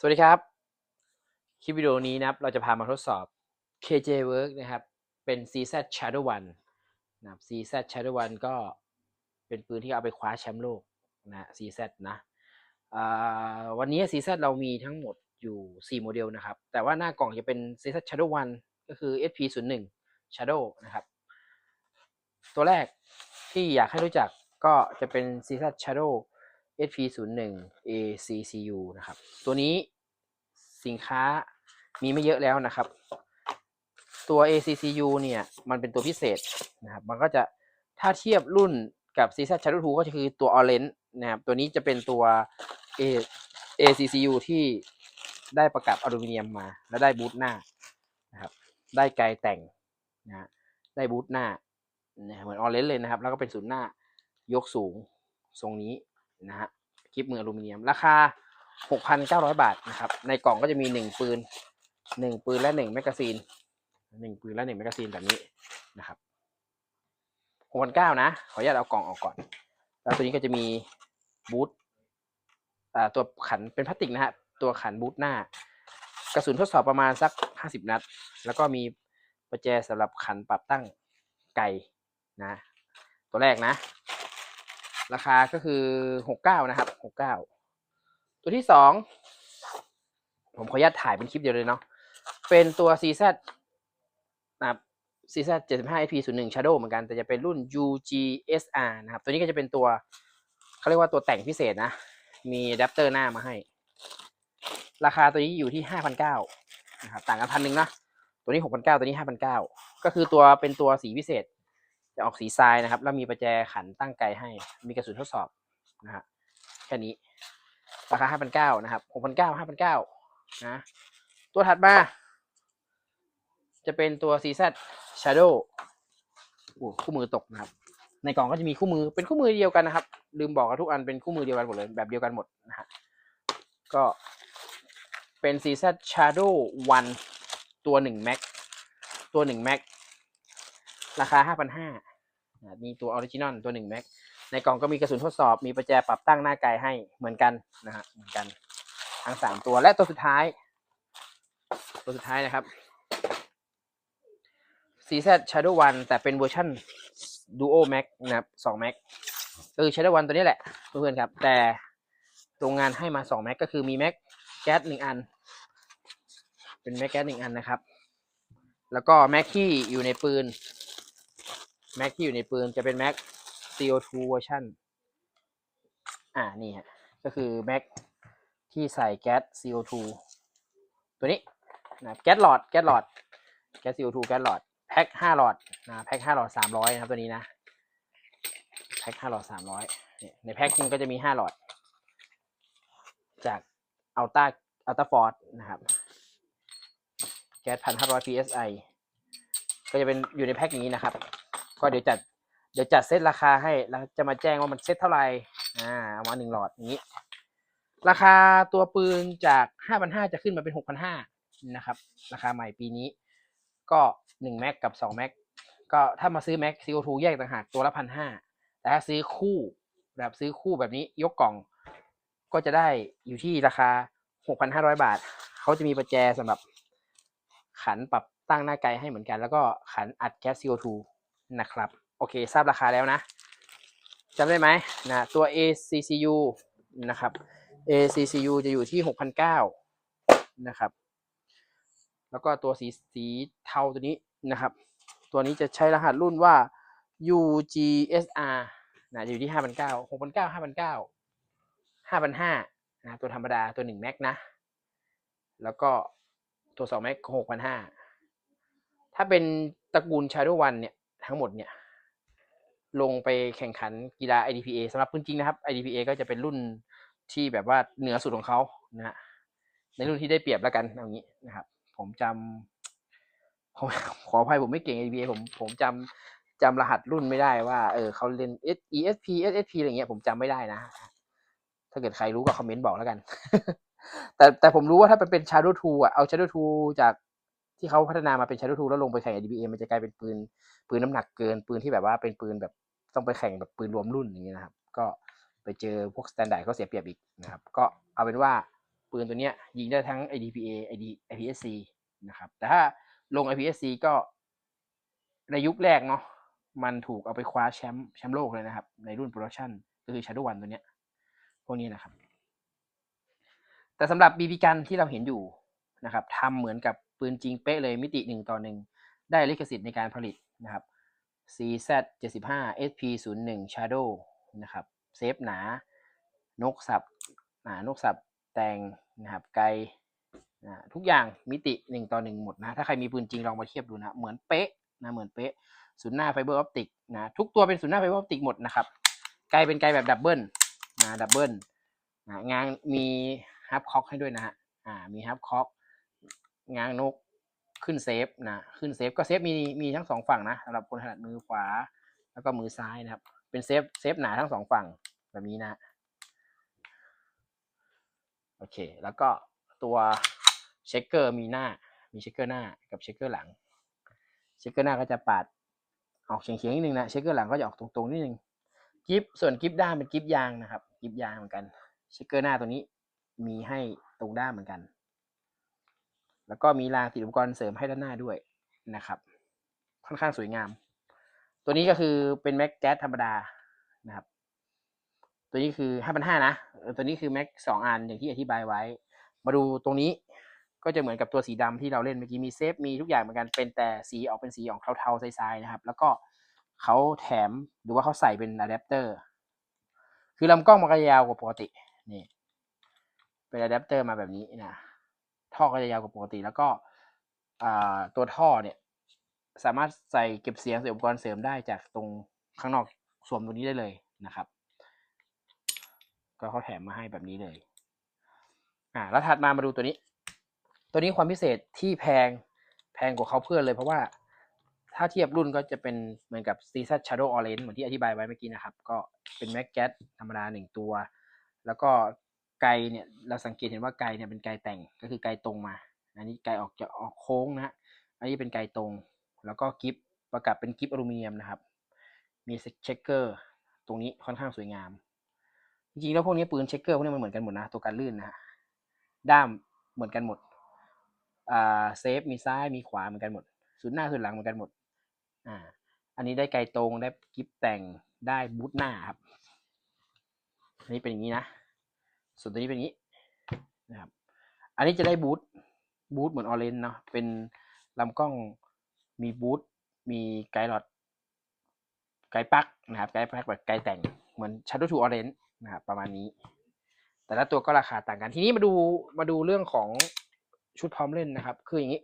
สวัสดีครับ คลิปวิดีโอนี้นะครับ เราจะพามาทดสอบ KJ Work นะครับ เป็น CZ Shadow 1นะครับ CZ Shadow 1ก็เป็นปืนที่เอาไปคว้าแชมป์โลกนะ CZ นะวันนี้ CZ เรามีทั้งหมดอยู่ 4 โมเดลนะครับ แต่ว่าหน้ากล่องจะเป็น CZ Shadow 1ก็คือ SP01 Shadow นะครับ ตัวแรกที่อยากให้รู้จักก็จะเป็น CZ Shadow 1 SP01ACCU นะครับ ตัวนี้สินค้ามีไม่เยอะแล้วนะครับ ตัว ACCU เนี่ยมันเป็นตัวพิเศษนะครับ มันก็จะถ้าเทียบรุ่นกับซีซัช h a d o w 2ก็คือตัวออเรน g ์นะครับ ตัวนี้จะเป็นตัว ACCU ที่ได้ประกับอลูมิเนียมมา และได้บูทหน้านะครับ ได้ไกลแต่งนะได้บูทหน้าเหมือนออเรนจ์เลยนะครับ แล้วก็เป็นศูนย์หน้ายกสูงทรงนี้ นะฮะคลิปมืออลูมิเนียม ราคา 6,900 บาทนะครับ ในกล่องก็จะมี 1 ปืน 1 ปืนและ 1 แมกกาซีน 1 ปืนและ 1 แมกกาซีนแบบนี้นะครับ6,900นะ ขออนุญาตเอากล่องออกก่อน แล้วตัวนี้ก็จะมีบูทตัวขันเป็นพลาสติกนะฮะ ตัวขันบูทหน้ากระสุนทดสอบประมาณสัก 50 นัด แล้วก็มีประแจสำหรับขันปรับตั้งไกนะ ตัวแรกนะ ราคาก็คือ69นะครับ69ตัวที่สองผมขออนุญาตถ่ายเป็นคลิปเดียวเลยเนาะเป็นตัว CZ นะครับ CZ 75 IP 01 Shadow เหมือนกัน แต่จะเป็นรุ่น UGSR นะครับ ตัวนี้ก็จะเป็นตัวเขาเรียกว่าตัวแต่งพิเศษนะ มีอะแดปเตอร์หน้ามาให้ ราคาตัวนี้อยู่ที่ 5,900นะครับ ต่างกันพันหนึ่งนะ ตัวนี้ 6,900 ตัวนี้ 5,900 ก็คือตัวเป็นตัวสีพิเศษ จะออกสีทรายนะครับ แล้วมีประแจขันตั้งไกลให้ มีกระสุนทดสอบนะฮะแค่นี้ ราคา5,900นะครับ6,900 5,900นะ ตัวถัดมา จะเป็นตัว CZ Shadow โอ้คู่มือตกนะครับ ในกล่องก็จะมีคู่มือเป็นคู่มือเดียวกันนะครับ ลืมบอกกันทุกอันเป็นคู่มือเดียวกันหมดเลย แบบเดียวกันหมดนะฮะก็เป็น CZ Shadow 1 ตัว1 Mac ตัว1 Mac ราคา 5,500นะ มีตัวออริจินอลตัว1 Mac ในกล่องก็มีกระสุนทดสอบมีประแจปรับตั้งหน้าไกลให้เหมือนกันนะฮะเหมือนกันทั้งสามตัวและตัวสุดท้าย ตัวสุดท้ายนะครับ CZ Shadow 1แต่เป็นเวอร์ชัน Duo Max นะครับ2 Max ก็คือ Shadow 1ตัวนี้แหละเพื่อนๆครับ แต่โรงงานให้มา2 Max ก็คือมี Max แก๊ส1อัน เป็น Max แก๊ส1อันนะครับ แล้วก็ Max ที่อยู่ในปืน Max ที่อยู่ในปืนจะเป็น Max CO2 เวอร์ชันอ่านี่ฮะก็คือ Max ที่ใส่แก๊ส CO2 ตัวนี้นะแก๊สหลอดแก๊สหลอดแก๊ส CO2 แก๊สหลอดแพ็คห้าหลอดนะแพ็คห้าหลอดสามร้อยนะครับตัวนี้นะแพ็คห้าหลอดสามร้อยในแพ็คนึงก็จะมีห้าหลอด จากอัลต้าอัลต้าฟอร์ดนะครับแก๊สพันห้าร้อย psi ก็จะเป็นอยู่ในแพ็คอย่างนี้นะครับ ก็เดี๋ยวจัดเดี๋ยวจัดเซตราคาให้แล้วจะมาแจ้งว่ามันเซตเท่าไหร่อ่าเอามาหนึ่งหลอดอย่างนี้ ราคาตัวปืนจากห้าพันห้าจะขึ้นมาเป็นหกพันห้านะครับ ราคาใหม่ปีนี้ ก็หนึ่งแม็กกับสองแม็กก็ถ้ามาซื้อแม็กซีโอทูแยกต่างหากตัวละพันห้าแต่ถ้าซื้อคู่แบบซื้อคู่แบบนี้ยกกล่อง ก็จะได้อยู่ที่ราคาหกพันห้าร้อยบาท เขาจะมีประแจสำหรับขันปรับตั้งหน้าไกลให้เหมือนกัน แล้วก็ขันอัดแก๊ส CO2 นะครับ โอเค ทราบราคาแล้วนะจำได้ไหมนะตัว ACCU นะครับ ACCU จะอยู่ที่6,900นะครับ แล้วก็ตัวสีสีเทาตัวนี้นะครับ ตัวนี้จะใช้รหัสรุ่นว่า UGSR นะอยู่ที่5,900 6,900 5,900 5,500นะตัวธรรมดาตัว1 Mac นะ แล้วก็ตัว2 Mac 6,500ถ้าเป็นตระกูล Shadow One เนี่ย ทั้งหมดเนี่ย ลงไปแข่งขันกีฬา IDPA สำหรับปืนจริงนะครับ IDPA ก็จะเป็นรุ่นที่แบบว่าเหนือสุดของเขานะฮะในรุ่นที่ได้เปรียบแล้วกันเอางี้นะครับ ผมจำผมขออภัยผมไม่เก่ง IDPA ผมผมจำจำรหัสรุ่นไม่ได้ว่าเออเขาเล่น ESP SSP อะไรเงี้ยผมจำไม่ได้นะ ถ้าเกิดใครรู้ก็คอมเมนต์บอกแล้วกัน แต่แต่ผมรู้ว่าถ้าเป็นเป็น Shadow 2อะเอา Shadow 2จาก ที่เขาพัฒนามาเป็น Shadow 2แล้วลงไปแข่ง IDPA มันจะกลายเป็นปืนปืนน้ำหนักเกิน ปืนที่แบบว่าเป็นปืนแบบต้องไปแข่งแบบปืนรวมรุ่นอย่างนี้นะครับ ก็ไปเจอพวกสแตนดาร์ดเขาเสียเปรียบอีกนะครับ ก็เอาเป็นว่าปืนตัวเนี้ยยิงได้ทั้ง IDPA ID IPSC นะครับ แต่ถ้าลง IPSC ก็ในยุคแรกเนาะมันถูกเอาไปคว้าแชมป์แชมป์โลกเลยนะครับ ในรุ่นโปรดักชันก็คือ Shadow One ตัวเนี้ยพวกนี้นะครับ แต่สำหรับบีบีกันที่เราเห็นอยู่นะครับทำเหมือนกับ ปืนจริงเป๊ะเลยมิติหนึ่งต่อหนึ่งได้ลิขสิทธิ์ในการผลิตนะครับ CZ 75 SP 0 1 Shadow นะครับเซฟหนา นกสับหนานกสับแต่งนะครับไกลนะทุกอย่างมิติหนึ่งต่อหนึ่งหมดนะ ถ้าใครมีปืนจริงลองมาเทียบดูนะ เหมือนเป๊ะนะเหมือนเป๊ะศูนย์หน้าไฟเบอร์ออปติกนะทุกตัวเป็นศูนย์หน้าไฟเบอร์ออปติกหมดนะครับไกลเป็นไกลแบบดับเบิลนะดับเบิลนะงานมีฮับคอกให้ด้วยนะฮะอ่ามีฮับคอก งางนกขึ้นเซฟนะขึ้นเซฟก็เซฟมีมีทั้งสองฝั่งนะสำหรับคนถนัดมือขวา แล้วก็มือซ้ายนะครับ เป็นเซฟเซฟหนาทั้งสองฝั่งแบบนี้นะโอเค แล้วก็ตัวเช็คเกอร์มีหน้า มีเช็คเกอร์หน้ากับเช็คเกอร์หลัง เช็คเกอร์หน้าก็จะปาดออกเฉียงๆนิดนึงนะ เช็คเกอร์หลังก็จะออกตรงๆนิดนึงกิฟส่วนกิฟด้ามเป็นกิฟยางนะครับ กิฟยางเหมือนกัน เช็คเกอร์หน้าตัวนี้มีให้ตรงด้ามเหมือนกัน แล้วก็มีรางติดอุปกรณ์เสริมให้ด้านหน้าด้วยนะครับ ค่อนข้างสวยงาม ตัวนี้ก็คือเป็นแม็กแก๊สธรรมดานะครับ ตัวนี้คือห้าพันห้านะ ตัวนี้คือแม็กสองอันอย่างที่อธิบายไว้ มาดูตรงนี้ก็จะเหมือนกับตัวสีดำที่เราเล่นเมื่อกี้มีเซฟมีทุกอย่างเหมือนกันเป็นแต่สีออกเป็นสีออกเทาๆทรายๆนะครับ แล้วก็เขาแถมหรือว่าเขาใส่เป็นอะแดปเตอร์ คือลำกล้องมันก็ยาวกว่าปกตินี่เป็นอะแดปเตอร์มาแบบนี้นะ ท่อก็จะยาวกว่าปกติ แล้วก็ตัวท่อเนี่ยสามารถใส่เก็บเสียงใส่อุปกรณ์เสริมได้จากตรงข้างนอกสวมตรงนี้ได้เลยนะครับ ก็เขาแถมมาให้แบบนี้เลยอ่าแล้วถัดมามาดูตัวนี้ ตัวนี้ความพิเศษที่แพงแพงกว่าเขาเพื่อนเลยเพราะว่าถ้าเทียบรุ่นก็จะเป็นเหมือนกับ c z Shadow Orange เหมือนที่อธิบายไว้เมื่อกี้นะครับ ก็เป็นแม็กแก๊สธรรมดาหนึ่งตัว แล้วก็ ไกลเนี่ยเราสังเกตเห็นว่าไกลเนี่ยเป็นไกลแต่งก็คือไกลตรงมา อันนี้ไกลออกจะออกโค้งนะฮะอันนี้เป็นไกลตรง แล้วก็กิฟประกับเป็นกิฟอลูมิเนียมนะครับ มีเช็คเกอร์ตรงนี้ค่อนข้างสวยงาม จริงๆแล้วพวกนี้ปืนเช็คเกอร์พวกนี้มันเหมือนกันหมดนะตัวการลื่นนะด้ามเหมือนกันหมดอ่าเซฟมีซ้ายมีขวาเหมือนกันหมดศูนย์หน้าศูนย์หลังเหมือนกันหมดอ่าอันนี้ได้ไกลตรงได้กิฟแต่งได้บูทหน้าครับอันนี้เป็นอย่างนี้นะ ส่วนตัวนี้เป็นอย่างนี้นะครับ อันนี้จะได้บูทบูทเหมือนออเรนเนาะเป็นลำกล้องมีบูทมีไกด์หลอดไกด์ปักนะครับไกด์ปักแบบไกด์แต่งเหมือน Shadow to Orange นะครับประมาณนี้ แต่ละตัวก็ราคาต่างกัน ทีนี้มาดูมาดูเรื่องของชุดพร้อมเล่นนะครับ คืออย่างนี้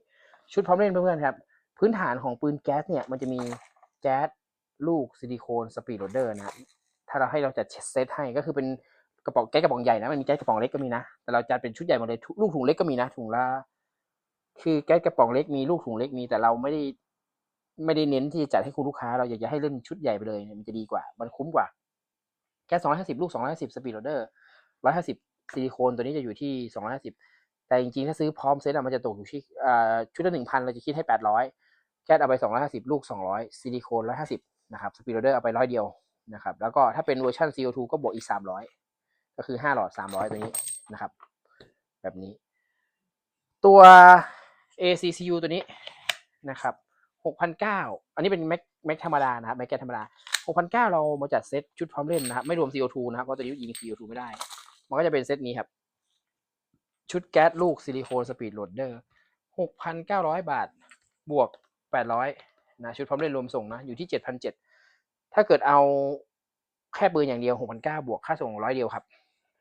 ชุดพร้อมเล่นเพื่อนๆครับ พื้นฐานของปืนแก๊สเนี่ยมันจะมีแก๊สลูกซิลิโคนสปีดโรเดอร์นะครับถ้าเราให้เราจัดเซตให้ก็คือเป็น กระป๋องแก๊สกระป๋องใหญ่นะมันมีแก๊สกระป๋องเล็กก็มีนะแต่เราจัดเป็นชุดใหญ่หมดเลยลูกถุงเล็กก็มีนะถุงละคือแก๊สกระป๋องเล็กมีลูกถุงเล็กมีแต่เราไม่ได้ไม่ได้เน้นที่จะจัดให้คุณลูกค้า เราอยากจะให้เล่นชุดใหญ่ไปเลยมันจะดีกว่า มันคุ้มกว่าแก๊สสองร้อยห้าสิบลูกสองร้อยห้าสิบสปีดโรเดอร์ร้อยห้าสิบซิลิโคนตัวนี้จะอยู่ที่สองร้อยห้าสิบแต่จริงๆ ถ้าซื้อพร้อมเซตอะมันจะตกอยู่ที่ชุดละหนึ่งพันเราจะคิดให้แปดร้อยแก๊สเอาไปสองร้อยห้าสิบลูกสองร้อยซิลิโคนร้อยห้าสิบนะครับสปีดโรเดอร์เอาไปร้อยเดียวนะครับแล้วก็ถ้าเป็นเวอร์ชัน CO2 ก็บวกอีกสามร้อย ก็คือห้าหลอดสามร้อยตัวนี้นะครับ แบบนี้ ตัว ACCU ตัวนี้นะครับหกพันเก้าอันนี้เป็นแม็กแม็กธรรมดานะครับแม็กแกธรรมดาหกพันเก้าเรามาจัดเซตชุดพร้อมเล่นนะครับ ไม่รวม CO2 นะครับเพราะตัวนี้ยิง CO2 ไม่ได้ มันก็จะเป็นเซตนี้ครับ ชุดแก๊สลูกซิลิโคนสปีดโหลดเดอร์หกพันเก้าร้อยบาทบวกแปดร้อยนะชุดพร้อมเล่นรวมส่งนะอยู่ที่เจ็ดพันเจ็ดถ้าเกิดเอาแค่ปืนอย่างเดียวหกพันเก้าบวกค่าส่งร้อยเดียวครับ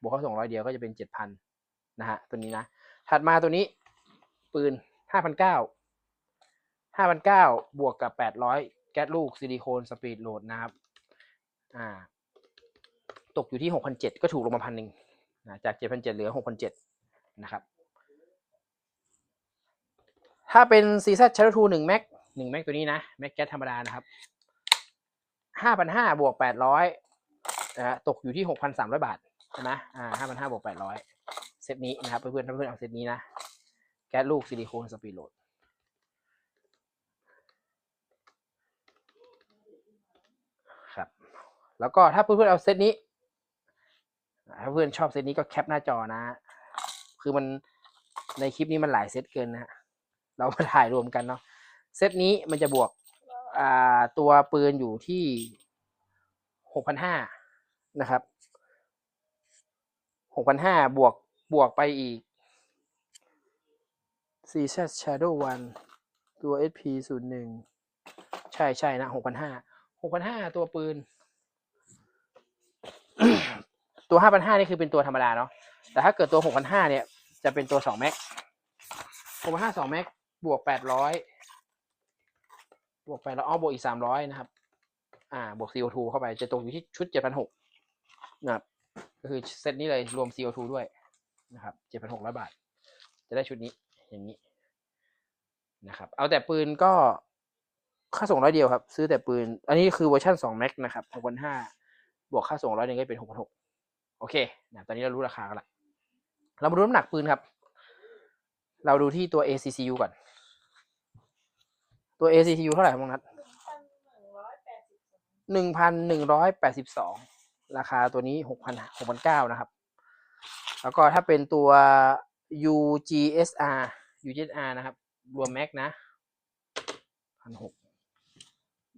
บวกค่าส่งร้อยเดียวก็จะเป็นเจ็ดพันนะฮะตัวนี้นะ ถัดมาตัวนี้ปืนห้าพันเก้าห้าพันเก้าบวกกับแปดร้อยแก๊สลูกซิลิโคนสปีดโหลดนะครับอ่าตกอยู่ที่หกพันเจ็ดก็ถูกลงมาพันหนึ่งนะจากเจ็ดพันเจ็ดเหลือหกพันเจ็ดนะครับ ถ้าเป็นซีซั c h a r ทูหนึ่งแม็กหนึ่งแม็กตัวนี้นะแม็กแก๊สธรรมดานะครับห้าพันห้าบวกแปดร้อยนะฮะตกอยู่ที่หกพันสามร้อยบาท ใช่ไหมอ่าห้าพันห้าบวกแปดร้อยเซตนี้นะครับเพื่อนๆเพื่อนๆเอาเซตนี้นะ แก๊สลูกซิลิโคนสปีดโหลดครับ แล้วก็ถ้าเพื่อนๆเอาเซตนี้ ถ้าเพื่อนชอบเซตนี้ก็แคปหน้าจอนะ คือมันในคลิปนี้มันหลายเซตเกินนะฮะเรามาถ่ายรวมกันเนาะ เซตนี้มันจะบวกอ่าตัวปืนอยู่ที่หกพันห้านะครับ หกพันห้าบวกบวกไปอีก CZ Shadow 1ตัว SP 0 1ใช่ใช่นะหกพันห้าหกพันห้าตัวปืน ตัวห้าพันห้านี่คือเป็นตัวธรรมดาเนาะแต่ถ้าเกิดตัวหกพันห้าเนี่ย จะเป็นตัวสองแม็กหกพันห้าสองแม็กบวกแปดร้อยบวกไปแล้วอ๋อบวกอีกสามร้อยนะครับ อ่า บวก CO2 เข้าไปจะตกอยู่ที่ชุดเจ็ดพันหกนะครับ ก็คือเซตนี้เลยรวม CO2 ด้วยนะครับเจ็ดพันหกร้อยบาท จะได้ชุดนี้อย่างนี้นะครับ เอาแต่ปืนก็ค่าส่งร้อยเดียวครับ ซื้อแต่ปืน อันนี้คือเวอร์ชันสองแม็กนะครับหกพันห้าบวกค่าส่งร้อยหนึ่งก็เป็นหกพันหกโอเคนะตอนนี้เรารู้ราคากันละ เรามาดูน้ำหนักปืนครับ เราดูที่ตัว ACCU ก่อน ตัว ACCU เท่าไหร่ครับน้องนัทหนึ่งพันหนึ่งร้อยแปดสิบสอง ราคาตัวนี้หกพันหกพันเก้านะครับ แล้วก็ถ้าเป็นตัว UGSR UGSR นะครับ รวมแม็กนะพันหก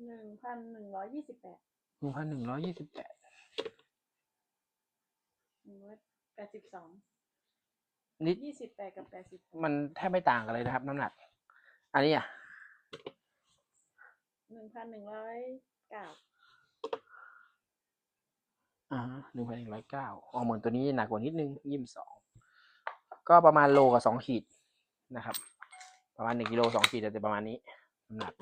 หนึ่งพันหนึ่งร้อยยี่สิบแปดหนึ่งพันหนึ่งร้อยยี่สิบแปดหนึ่งร้อยแปดสิบสองนิดยี่สิบแปดกับแปดสิบมันแทบไม่ต่างกันเลยนะครับ น้ำหนัก อันนี้อะหนึ่งพันหนึ่งร้อยเก้า อ่าหนึ่งพันหนึ่งร้อยเก้าอ๋อเหมือนตัวนี้หนักกว่านิดนึงยี่สิบสองก็ประมาณโลกับสองขีดนะครับ ประมาณหนึ่งกิโลสองขีดแต่ประมาณนี้น้ำหนัก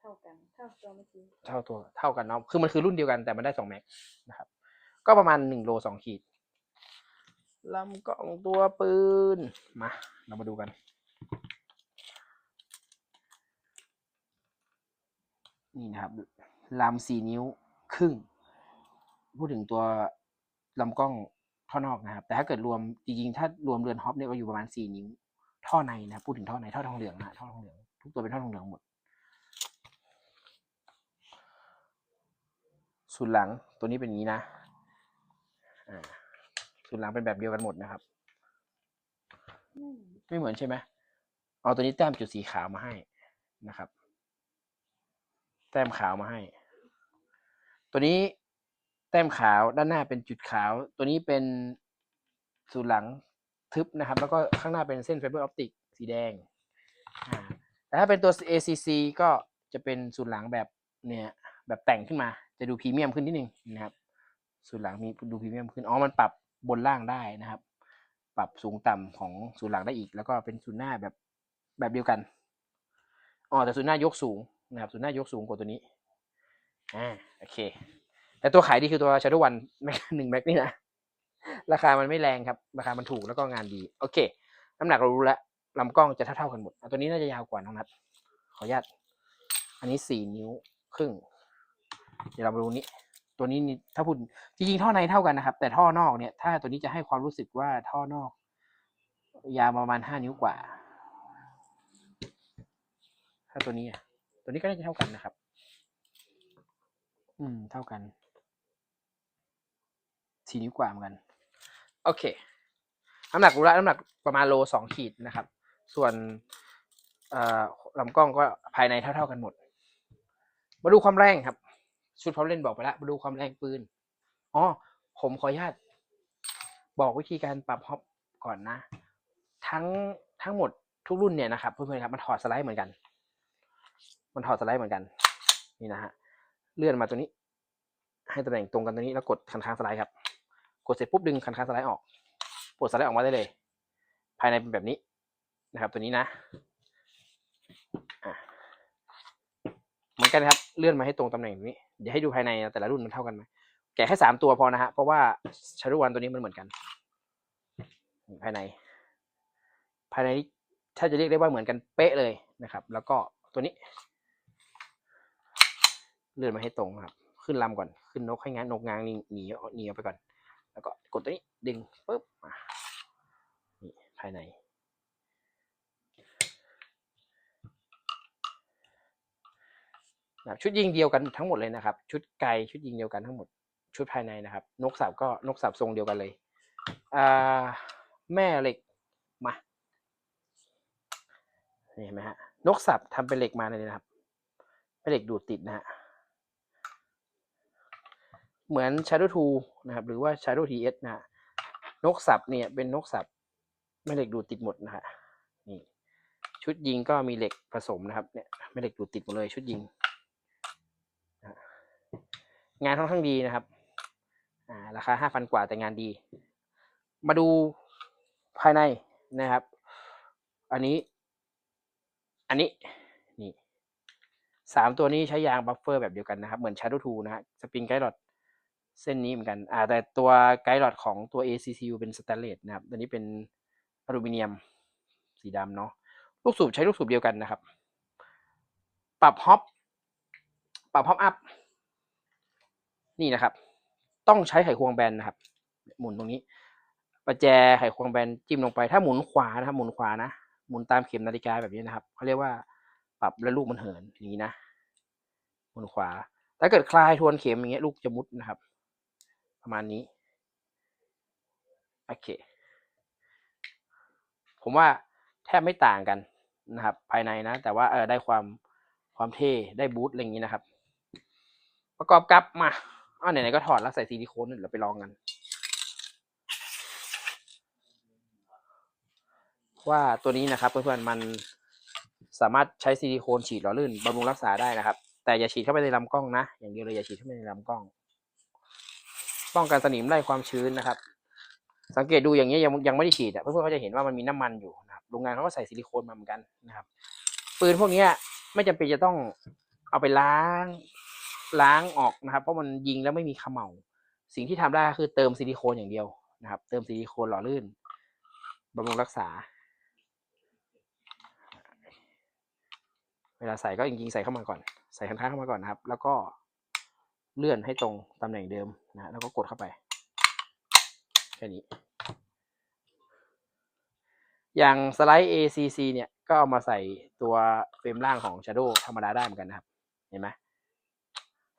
เท่ากันเท่าตัวเมื่อกี้เท่าตัวเท่ากันเนาะคือมันคือรุ่นเดียวกันแต่มันได้สองแม็กนะครับ ก็ประมาณหนึ่งโลสองขีดลำกล้องตัวปืนมาเรามาดูกัน นี่นะครับ ลำสี่นิ้วครึ่ง พูดถึงตัวลำกล้องท่อนอกนะครับ แต่ถ้าเกิดรวมจริงๆถ้ารวมเรือนฮอปเนี่ยก็อยู่ประมาณสี่นิ้ว ท่อในนะพูดถึงท่อในท่อทองเหลืองนะท่อทองเหลืองทุกตัวเป็นท่อทองเหลืองหมดส่วนหลังตัวนี้เป็นอย่างนี้นะอ่าส่วนหลังเป็นแบบเดียวกันหมดนะครับ ไม่เหมือนใช่ไหมเอาตัวนี้แต้มจุดสีขาวมาให้นะครับ แต้มขาวมาให้ ตัวนี้แต้มขาวด้านหน้าเป็นจุดขาว ตัวนี้เป็นส่วนหลังทึบนะครับ แล้วก็ข้างหน้าเป็นเส้นไฟเบอร์ออปติกสีแดงแต่ถ้าเป็นตัว ACC ก็จะเป็นส่วนหลังแบบเนี่ยแบบแต่งขึ้นมา จะดูพรีเมียมขึ้นนิดนึงนะครับส่วนหลังมีดูพรีเมียมขึ้น อ๋อ มันปรับบนล่างได้นะครับ ปรับสูงต่ำของศูนหลังได้อีก แล้วก็เป็นศูนหน้าแบบแบบเดียวกัน อ๋อ แต่ศูนหน้ายกสูง นะครับศูนย์หน้ายกสูงกว่าตัวนี้อ่าโอเค แต่ตัวขายดีคือตัว Shadow One แม็กหนึ่งแม็กนี่นะ ราคามันไม่แรงครับ ราคามันถูกแล้วก็งานดี โอเค น้ำหนักเรารู้แล้วลำกล้องจะเท่าๆกันหมด ตัวนี้น่าจะยาวกว่าน้องนัด ขออนุญาต อันนี้สี่นิ้วครึ่ง เดี๋ยวเรามาดูนี้ ตัวนี้นี่ถ้าพูดจริงๆท่อในเท่ากันนะครับ แต่ท่อนอกเนี่ย ถ้าตัวนี้จะให้ความรู้สึกว่าท่อนอก ยาวประมาณห้านิ้วกว่า ถ้าตัวนี้อะ ตัวนี้ก็น่าจะเท่ากันนะครับ อืม เท่ากันสี่นิ้วกว่าเหมือนกัน โอเค น้ำหนักรู้แล้วน้ำหนักประมาณโลสองขีดนะครับ ส่วนเอ่อลำกล้องก็ภายในเท่าๆกันหมด มาดูความแรงครับ ชุดพร้อมเล่นบอกไปแล้วมาดูความแรงปืน อ๋อ ผมขออนุญาตบอกวิธีการปรับฮอปก่อนนะ ทั้งทั้งหมดทุกรุ่นเนี่ยนะครับเพื่อนๆครับมันถอดสไลด์เหมือนกัน มันถอดสไลด์เหมือนกัน นี่นะฮะ เลื่อนมาตัวนี้ ให้ตำแหน่งตรงกันตัวนี้แล้วกดคันค้างสไลด์ครับ กดเสร็จปุ๊บดึงคันค้างสไลด์ออก ปลดสไลด์ออกมาได้เลย ภายในเป็นแบบนี้นะครับ ตัวนี้นะเหมือนกันครับ เลื่อนมาให้ตรงตำแหน่งนี้ เดี๋ยวให้ดูภายในแต่ละรุ่นมันเท่ากันไหมแกะแค่สามตัวพอนะฮะ เพราะว่าชารุวันตัวนี้มันเหมือนกัน ภายใน ภายในนี้ถ้าจะเรียกได้ว่าเหมือนกันเป๊ะเลยนะครับ แล้วก็ตัวนี้ เลื่อนมาให้ตรงครับ ขึ้นลำก่อน ขึ้นนกให้งานนกงางหนีหนีหนีออกไปก่อน แล้วก็กดตัวนี้ดึงปุ๊บมานี่ภายในนะชุดยิงเดียวกันทั้งหมดเลยนะครับ ชุดไกลชุดยิงเดียวกันทั้งหมด ชุดภายในนะครับ นกสับก็นกสับทรงเดียวกันเลยอ่าแม่เหล็กมาเห็นไหมฮะนกสับทำเป็นเหล็กมาเลยนะครับเป็นเหล็กดูดติดนะฮะ เหมือน Shadow 2 นะครับ หรือว่า Shadow TS นะฮะนกสับเนี่ยเป็นนกสับแม่เหล็กดูดติดหมดนะฮะนี่ชุดยิงก็มีเหล็กผสมนะครับเนี่ยแม่เหล็กดูดติดหมดเลยชุดยิง งานค่อนข้างดีนะครับอ่าราคาห้าพันกว่าแต่งานดี มาดูภายในนะครับ อันนี้ อันนี้นี่สามตัวนี้ใช้ยางบัฟเฟอร์แบบเดียวกันนะครับ เหมือน Shadow 2 นะฮะสปริงไกด์รอด เส้นนี้เหมือนกันอ่าแต่ตัวไกด์รอดของตัว ACCU เป็นสแตนเลสนะครับตัวนี้เป็นอลูมิเนียมสีดำเนาะลูกสูบใช้ลูกสูบเดียวกันนะครับ ปรับฮอปปรับฮอปอัพนี่นะครับ ต้องใช้ไขควงแบนนะครับ หมุนตรงนี้ประแจไขควงแบนจิ้มลงไป ถ้าหมุนขวานะครับ หมุนขวานะหมุนตามเข็มนาฬิกาแบบนี้นะครับเขาเรียกว่าปรับแล้วลูกมันเหินอย่างนี้นะ หมุนขวาถ้าเกิดคลายทวนเข็มอย่างเงี้ยลูกจะมุดนะครับ ประมาณนี้ โอเค ผมว่าแทบไม่ต่างกันนะครับ ภายในนะ แต่ว่าเออได้ความความเท่ได้บูทอะไรอย่างนี้นะครับ ประกอบกับมาอ้าวไหนๆก็ถอดแล้วใส่ซิลิโคนเราไปลองกัน ว่าตัวนี้นะครับเพื่อนๆมันสามารถใช้ซิลิโคนฉีดหล่อลื่นบำรุงรักษาได้นะครับ แต่อย่าฉีดเข้าไปในลำกล้องนะ อย่างเดียวเลยอย่าฉีดเข้าไปในลำกล้อง ป้องกันสนิมไล่ความชื้นนะครับ สังเกตดูอย่างนี้ยังยังไม่ได้ฉีดอะเพื่อนๆก็จะเห็นว่ามันมีน้ำมันอยู่นะครับโรงงานเขาก็ใส่ซิลิโคนมาเหมือนกันนะครับปืนพวกนี้ไม่จำเป็นจะต้องเอาไปล้างล้างออกนะครับ เพราะมันยิงแล้วไม่มีขมเหลาสิ่งที่ทำได้คือเติมซิลิโคนอย่างเดียวนะครับ เติมซิลิโคนหล่อลื่นบำรุงรักษา เวลาใส่ก็จริงๆใส่เข้ามาก่อน ใส่ข้างๆเข้ามาก่อนนะครับ แล้วก็ เลื่อนให้ตรงตำแหน่งเดิมนะแล้วก็กดเข้าไป แค่นี้ อย่างสไลด์ ACC เนี่ย ก็เอามาใส่ตัวเฟรมล่างของ Shadow ธรรมดาได้เหมือนกันนะครับ เห็นไหม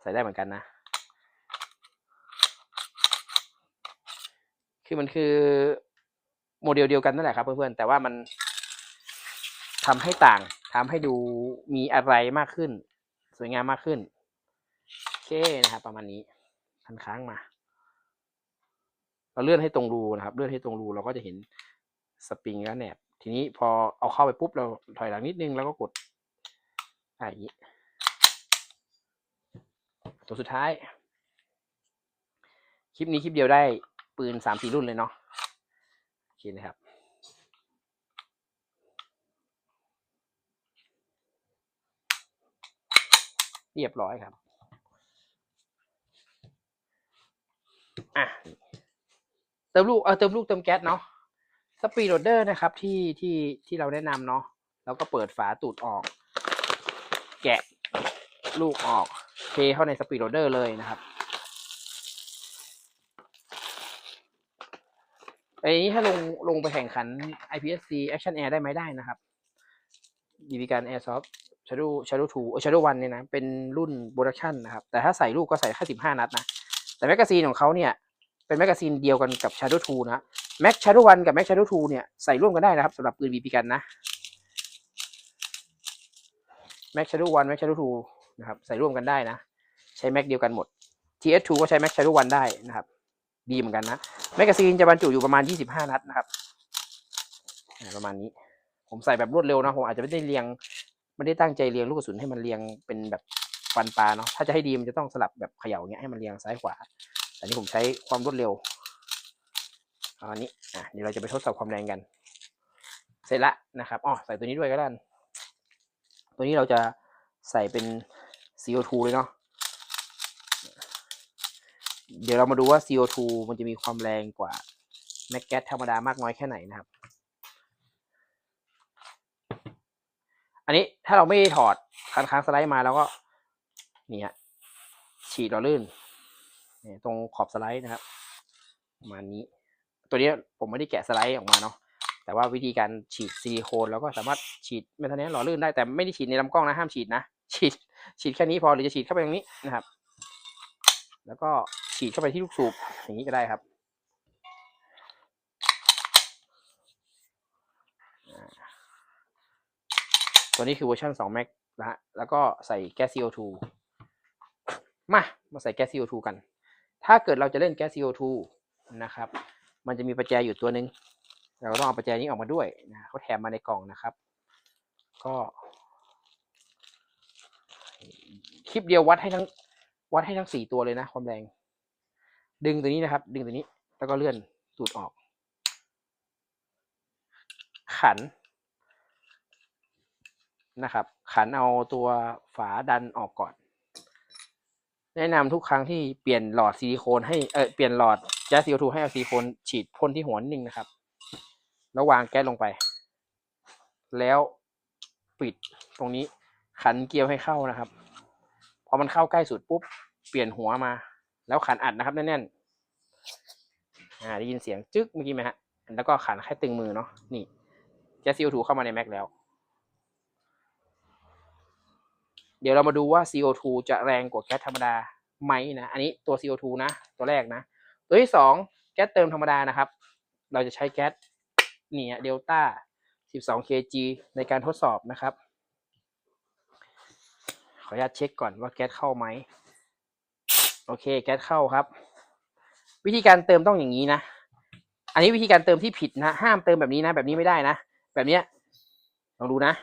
ใส่ได้เหมือนกันนะ คือมันคือโมเดลเดียวกันนั่นแหละครับเพื่อนๆ แต่ว่ามันทำให้ต่างทำให้ดูมีอะไรมากขึ้น สวยงามมากขึ้น เคนะครับ ประมาณนี้ทันค้างมา เราเลื่อนให้ตรงรูนะครับ เลื่อนให้ตรงรูเราก็จะเห็นสปริงและแหนบ ทีนี้พอเอาเข้าไปปุ๊บเราถอยหลังนิดนึงแล้วก็กดอ่าอย่างนี้ ตัวสุดท้าย คลิปนี้คลิปเดียวได้ปืนสามสี่รุ่นเลยเนาะโอเคนะครับเรียบร้อยครับ อะเติมลูกเออเติมลูกเติมแก๊สเนาะสปีดโรเดอร์นะครับที่ที่ที่เราแนะนำเนาะแล้วก็เปิดฝาตูดออก แกะลูกออกเทเข้าในสปีดโรเดอร์เลยนะครับไอ้นี้ถ้าลงลงไปแข่งขัน IPSC Action Air ได้ไหมได้นะครับดีบีการ Airsoft Shadow Shadow 2เออ Shadow 1เนี่ยนะ เป็นรุ่นโปรดักชันนะครับ แต่ถ้าใส่ลูกก็ใส่แค่15 นัดนะ แต่แมกกาซีนของเขาเนี่ยเป็นแมกกาซีนเดียวกันกับ Shadow 2 นะ Mac Shadow 1 กับ Mac Shadow 2 เนี่ยใส่ร่วมกันได้นะครับสำหรับปืนบีบีกันนะ Mac Shadow 1 Mac Shadow 2 นะครับใส่ร่วมกันได้นะ ใช้ Mac เดียวกันหมด TS2 ก็ใช้ Mac Shadow 1 ได้นะครับดีเหมือนกันนะแมกกาซีนจะบรรจุอยู่ประมาณ 25 นัดนะครับประมาณนี้ ผมใส่แบบรวดเร็วนะผมอาจจะไม่ได้เรียงไม่ได้ตั้งใจเรียงลูกกระสุนให้มันเรียงเป็นแบบ ฟันปลาเนาะถ้าจะให้ดีมันจะต้องสลับแบบเขย่าอย่างเงี้ยให้มันเรียงซ้ายขวาแต่นี่ผมใช้ความรวดเร็วอันนี้อะเดี๋ยวเราจะไปทดสอบความแรงกัน เสร็จละนะครับอ๋อใส่ตัวนี้ด้วยก็ได้ตัวนี้เราจะใส่เป็น CO2 เลยเนาะเดี๋ยวเรามาดูว่า CO2 มันจะมีความแรงกว่าแมกแก๊สธรรมดามากน้อยแค่ไหนนะครับ อันนี้ถ้าเราไม่ถอดคันค้างสไลด์มาแล้วก็ นี่ฮะฉีดเราลื่นตรงขอบสไลด์นะครับประมาณนี้ ตัวนี้ผมไม่ได้แกะสไลด์ออกมาเนาะแต่ว่าวิธีการฉีดซิลิโคนเราก็สามารถฉีดเมทาเนสหล่อลื่นได้แต่ไม่ได้ฉีดในลำกล้องนะห้ามฉีดนะฉีดฉีดแค่นี้พอหรือจะฉีดเข้าไปตรงนี้นะครับ แล้วก็ฉีดเข้าไปที่ลูกสูบอย่างนี้ก็ได้ครับตัวนี้คือเวอร์ชัน2 Max นะฮะแล้วก็ใส่แก๊ส CO2 มา มาใส่แก๊ส CO2 กัน ถ้าเกิดเราจะเล่นแก๊ส CO2 นะครับ มันจะมีประแจอยู่ตัวหนึ่งเราก็ต้องเอาประแจนี้ออกมาด้วยนะเขาแถมมาในกล่องนะครับ ก็คลิปเดียววัดให้ทั้งวัดให้ทั้งสี่ตัวเลยนะความแรง ดึงตัวนี้นะครับ ดึงตัวนี้แล้วก็เลื่อนตูดออก ขันนะครับ ขันเอาตัวฝาดันออกก่อน แนะนำทุกครั้งที่เปลี่ยนหลอดซิลิโคนให้เออเปลี่ยนหลอดแก๊สซีโอทูให้เอาซิลิโคนฉีดพ่นที่หัวนิดนึงนะครับ แล้ววางแก๊สลงไป แล้วปิดตรงนี้ขันเกลียวให้เข้านะครับ พอมันเข้าใกล้สุดปุ๊บ เปลี่ยนหัวมา แล้วขันอัดนะครับแน่นๆอ่าได้ยินเสียงจึ๊กเมื่อกี้ไหมฮะแล้วก็ขันแค่ตึงมือเนาะนี่แก๊ส CO2 เข้ามาในแม็กแล้ว เดี๋ยวเรามาดูว่า CO2 จะแรงกว่าแก๊สธรรมดาไหมนะ อันนี้ตัว CO2 นะ ตัวแรกนะ ตัวที่สองแก๊สเติมธรรมดานะครับ เราจะใช้แก๊สเนี่ยเดลต้า 12 kg ในการทดสอบนะครับ ขออนุญาตเช็คก่อนว่าแก๊สเข้าไหม โอเค แก๊สเข้าครับ วิธีการเติมต้องอย่างนี้นะ อันนี้วิธีการเติมที่ผิดนะ ห้ามเติมแบบนี้นะ แบบนี้ไม่ได้นะ แบบเนี้ยลองดูนะ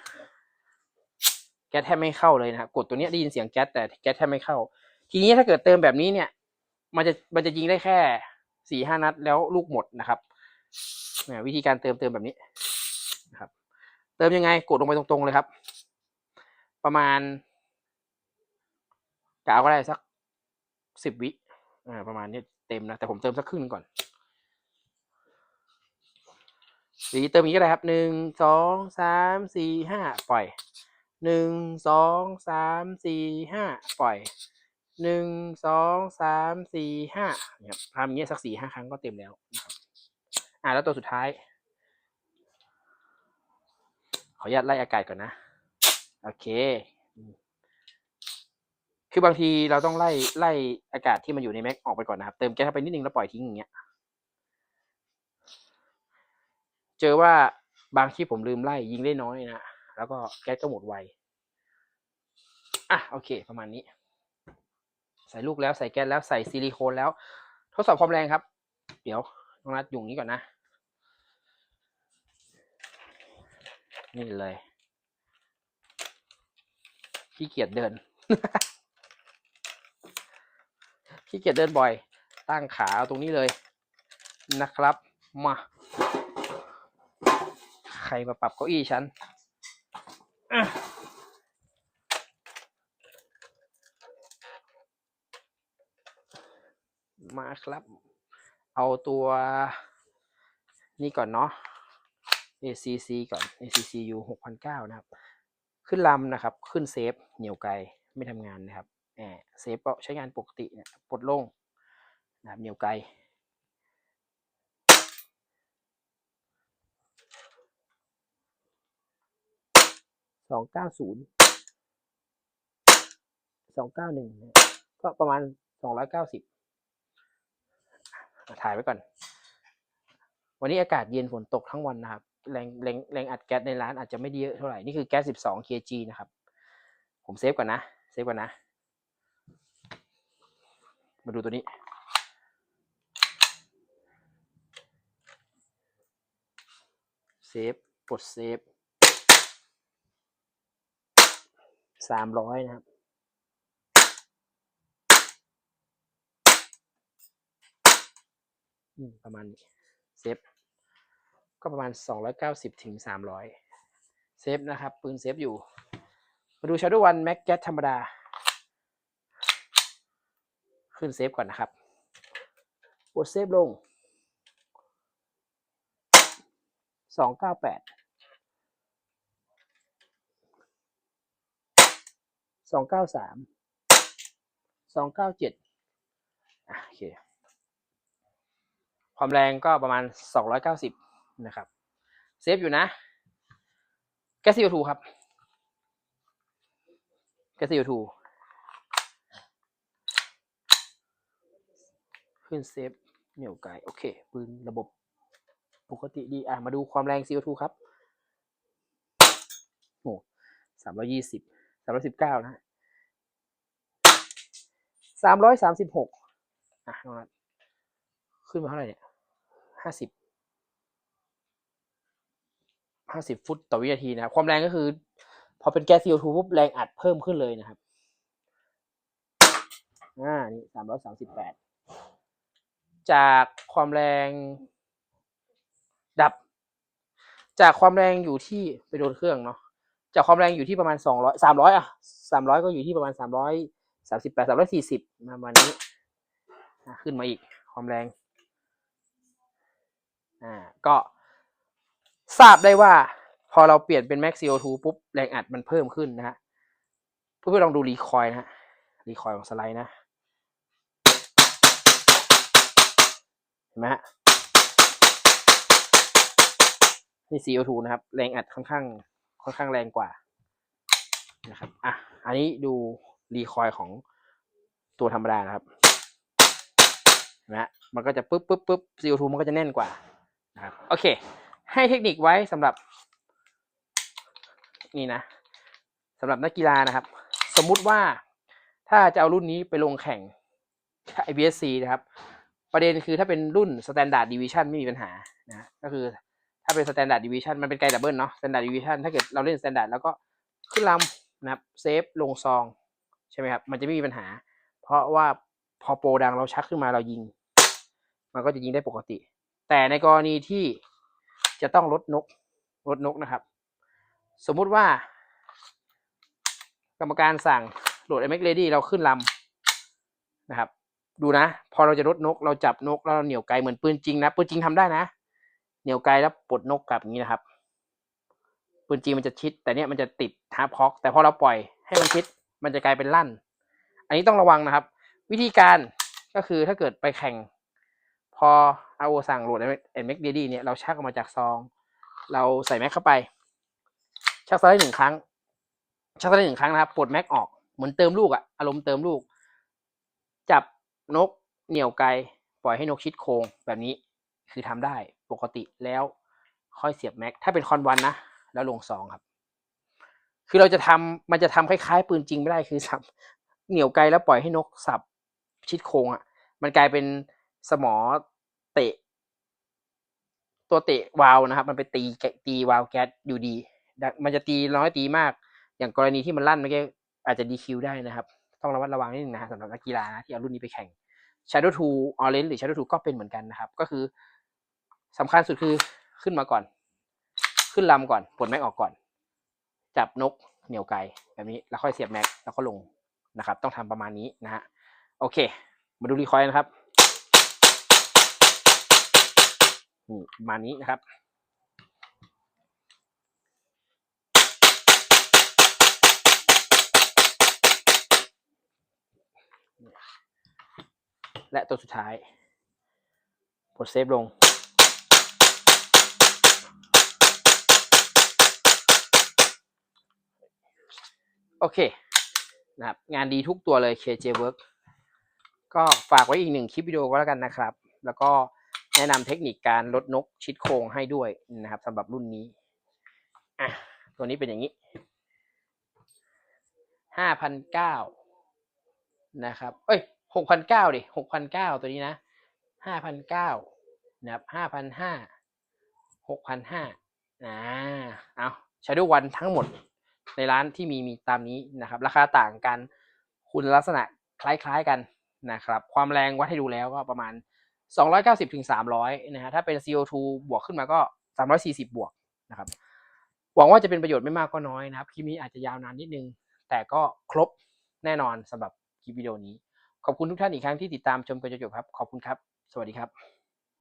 แก๊สแทบไม่เข้าเลยนะครับกดตัวนี้ได้ยินเสียงแก๊สแต่แก๊สแทบไม่เข้า ทีนี้ถ้าเกิดเติมแบบนี้เนี่ย มันจะมันจะยิงได้แค่สี่ห้านัดแล้วลูกหมดนะครับนี่วิธีการเติมเติมแบบนี้นะครับ เติมยังไงกดลงไปตรงๆเลยครับ ประมาณกาวก็ได้สักสิบวิอ่าประมาณนี้เต็มนะแต่ผมเติมสักครึ่งนึงก่อนหรือเติมอย่างนี้ก็ได้ครับหนึ่งสองสามสี่ห้าปล่อย หนึ่งสองสามสี่ห้าปล่อยหนึ่งสองสามสี่ห้านะครับทำอย่างนี้ยสักสี่ห้าครั้งก็เต็มแล้วอ่าแล้วตัวสุดท้าย ขออนุญาตไล่อากาศก่อนนะ โอเค คือบางทีเราต้องไล่ไล่อากาศที่มันอยู่ในแม็กออกไปก่อนนะครับ เติมแก๊สเข้าไปนิดนึงแล้วปล่อยทิ้งอย่างเงี้ย เจอว่าบางที่ผมลืมไล่ยิงได้น้อยนะ แล้วก็แก๊สก็หมดไว อะโอเค ประมาณนี้ ใส่ลูกแล้วใส่แก๊สแล้วใส่ซิลิโคนแล้ว ทดสอบความแรงครับ เดี๋ยวน้องนัดอยู่นี้ก่อนนะ นี่เลยขี้เกียจเดินขี้เกียจเดินบ่อย ตั้งขาเอาตรงนี้เลยนะครับ มา ใครมาปรับเก้าอี้ฉัน อะมาครับ เอาตัวนี่ก่อนเนาะ ACC ก่อน ACCU 6,900นะครับ ขึ้นลำนะครับ ขึ้นเซฟ เหนียวไกล ไม่ทำงานนะครับแอบเซฟก็ใช้งานปกติเนี่ยปลดลงนะครับเหนียวไกล สองเก้าศูนย์สองเก้าหนึ่งก็ประมาณสองร้อยเก้าสิบถ่ายไว้ก่อน วันนี้อากาศเย็นฝนตกทั้งวันนะครับ แรงแรงแรงอัดแก๊สในร้านอาจจะไม่ด้เยอะเท่าไหร่ นี่คือแก๊ส 12 kg นะครับ ผมเซฟก่อนนะ เซฟก่อนนะ มาดูตัวนี้ เซฟ กดเซฟ สามร้อยนะครับประมาณเซฟก็ประมาณ 290ถึง300 เซฟนะครับ ปืนเซฟอยู่ มาดู Shadow นแม็กแก๊สธรรมดา ขึ้นเซฟก่อนนะครับกดเซฟลง 298 สองเก้าสามสองเก้าเจ็ดโอเคความแรงก็ประมาณสองร้อยเก้าสิบนะครับ เซฟอยู่นะ แก๊ส CO2 ครับ แก๊ส CO2 ขึ้นเซฟเหนี่ยวไกลโอเคปืนระบบปกติดี อะ มาดูความแรง CO2 ครับโอ้สามร้อยี่สิบสามร้อยสิบเก้านะ สามร้อยสามสิบหกอะน้องนัดขึ้นมาเท่าไหร่เนี่ยห้าสิบห้าสิบฟุตต่อวินาทีนะครับ ความแรงก็คือ พอเป็นแก๊ส CO2 ปุ๊บแรงอัดเพิ่มขึ้นเลยนะครับ อ่า นี่สามร้อยสามสิบแปด จากความแรงดับ จากความแรงอยู่ที่ไปโดนเครื่องเนาะ จากความแรงอยู่ที่ประมาณสองร้อยสามร้อยอะสามร้อยก็อยู่ที่ประมาณสามร้อย สามสิบแปดสามร้อยสี่สิบมาณนี้อะขึ้นมาอีกความแรงอ่าก็ทราบได้ว่าพอเราเปลี่ยนเป็น Max CO2 ปุ๊บ แรงอัดมันเพิ่มขึ้นนะฮะเพื่อนๆลองดูรีคอยนะฮะรีคอยของสไลด์นะ เห็นไหมฮะนี่ CO2 นะครับ แรงอัดค่อนข้างค่อนข้างแรงกว่านะครับอะอันนี้ดู รีคอยล์ของตัวธรรมดานะครับนไหมฮะมันก็จะปึ๊บปึ๊บปึ๊บ CO2 มันก็จะแน่นกว่านะครับโอเค ให้เทคนิคไว้สำหรับ นี่นะสำหรับนักกีฬานะครับ สมมุติว่าถ้าจะเอารุ่นนี้ไปลงแข่ง IBSC นะครับ ประเด็นคือถ้าเป็นรุ่น Standard Division ไม่มีปัญหานะก็คือถ้าเป็น Standard Division มันเป็นไกลดับเบิลเนาะ Standard Division ถ้าเกิดเราเล่น Standard แล้วก็ขึ้นลำนะครับเซฟลงซอง ใช่ไหมครับมันจะไม่มีปัญหา เพราะว่าพอโปรดังเราชักขึ้นมาเรายิง มันก็จะยิงได้ปกติ แต่ในกรณีที่จะต้องลดนกลดนกนะครับ สมมุติว่า กรรมการสั่งโหลด MX Ready เราขึ้นลำนะครับ ดูนะ พอเราจะลดนก เราจับนกแล้วเราเหนี่ยวไกลเหมือนปืนจริงนะปืนจริงทำได้นะ เหนี่ยวไกลแล้วปลดนกกลับอย่างนี้นะครับปืนจริงมันจะชิด แต่เนี้ยมันจะติดฮาร์ปฮอกแต่พอเราปล่อยให้มันชิด มันจะกลายเป็นลั่น อันนี้ต้องระวังนะครับ วิธีการก็คือถ้าเกิดไปแข่ง พอเอาสั่งโหลด MX Ready เดดี้เนี่ยเราชักออกมาจากซอง เราใส่แม็กเข้าไป ชักสไลด์หนึ่งครั้ง ชักสไลด์หนึ่งครั้งนะครับปลดแม็กออกเหมือนเติมลูกอะอารมณ์เติมลูก จับนกเหนี่ยวไกลปล่อยให้นกชิดโค้งแบบนี้คือทำได้ปกติแล้วค่อยเสียบแม็กถ้าเป็นคอนวันนะ แล้วลงซองครับ คือเราจะทำมันจะทำคล้ายๆ ปืนจริงไม่ได้คือสับเหนียวไกลแล้วปล่อยให้นกสับชิดโค้งอะ่ะ มันกลายเป็นสมอเตะ ตัวเตะวาวนะครับ มันไปตีแกะตีวาวแก๊สอยู่ดี มันจะตีน้อยตีมาก อย่างกรณีที่มันลั่นเมื่อกี้อาจจะดีคิวได้นะครับ ต้องระมัดระวังนิดนึงนะสำหรับนักกีฬานะที่เอารุ่นนี้ไปแข่ง Shadow 2 Orange หรือ Shadow 2 ก็เป็นเหมือนกันนะครับ ก็คือสำคัญสุดคือขึ้นมาก่อน ขึ้นลำก่อนปลดแม็กออกก่อน จับนกเหนี่ยวไกแบบนี้แล้วค่อยเสียบแม็กแล้วก็ลงนะครับ ต้องทำประมาณนี้นะฮะโอเค มาดูรีคอยล์นะครับนี่ประมาณนี้นะครับและตัวสุดท้ายกดเซฟลง โอเคนะครับงานดีทุกตัวเลย KJ Work ก็ฝากไว้อีกหนึ่งคลิปวิดีโอก็แล้วกันนะครับ แล้วก็แนะนำเทคนิคการลดนกชิดโครงให้ด้วยนะครับสำหรับรุ่นนี้อะตัวนี้เป็นอย่างนี้ห้าพันเก้านะครับ เอ้ยหกพันเก้าดิหกพันเก้าตัวนี้นะห้าพันเก้านะครับห้าพันห้าหกพันห้าอ่าเอาใช้ด้วยวันทั้งหมด ในร้านที่มีมีตามนี้นะครับ ราคาต่างกันคุณลักษณะคล้ายๆกันนะครับ ความแรงวัดให้ดูแล้วก็ประมาณ 290ถึง300 นะฮะถ้าเป็น CO2 บวกขึ้นมาก็ 340 บวกนะครับ หวังว่าจะเป็นประโยชน์ไม่มากก็น้อยนะครับ คลิปนี้อาจจะยาวนานนิดนึง แต่ก็ครบแน่นอนสำหรับคลิปวิดีโอนี้ ขอบคุณทุกท่านอีกครั้งที่ติดตามชมกันจนจบครับ ขอบคุณครับ สวัสดีครับ